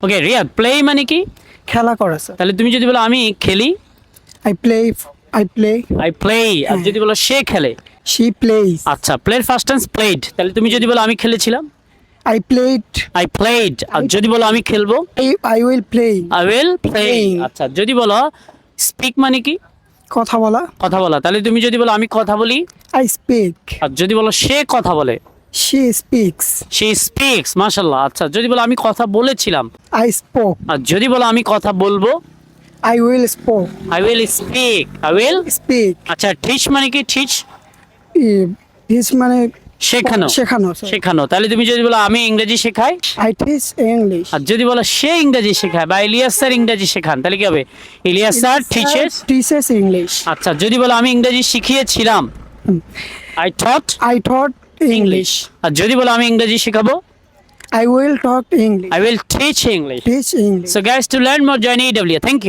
ওকে Riya play মানে কি? খেলা করা স্যার তাহলে তুমি যদি বলো আমি খেলি? I play I play I play আর যদি বলো সে খেলে? শি প্লেস আচ্ছা প্লের ফার্স্ট টেন্স প্লেড তাহলে তুমি যদি বলো আমি খেলেছিলাম? আই প্লেড আই প্লেড আর যদি বলো আমি খেলব? I will play I will play আচ্ছা যদি বলো স্পিক মানে কি? কথা বলা। কথা বলা। তাহলে তুমি যদি বলো আমি কথা বলি? আই স্পিক আর যদি বলো সে কথা বলে? শি স্পিক্স সে স্পিক্স মাশাল্লাহ আচ্ছা যদি বলো আমি কথা বলেছিলাম। আই স্পোক আর যদি বলো আমি কথা বলব? I will spoke I will speak I will speak আচ্ছা ঠিচ মানে কি ঠিচ হিস মানে শেখানো। শেখানো শেখানো। তাহলে তুমি যদি বলো আমি ইংরেজি শেখাই? আই টিচ ইংলিশ আর যদি বলো সে ইংরেজি শেখায় বা ইলিয়াস স্যার ইংরেজি শেখান তাহলে কি হবে? Ilias sir teachers teachers English আচ্ছা যদি বলো আমি ইংরেজি শিখিয়েছিলাম? I taught I thought English আর যদি বলো আমি ইংরেজি শেখাবো I will talk English. I will teach English Teach English. So guys, to learn more, join EW. Thank you.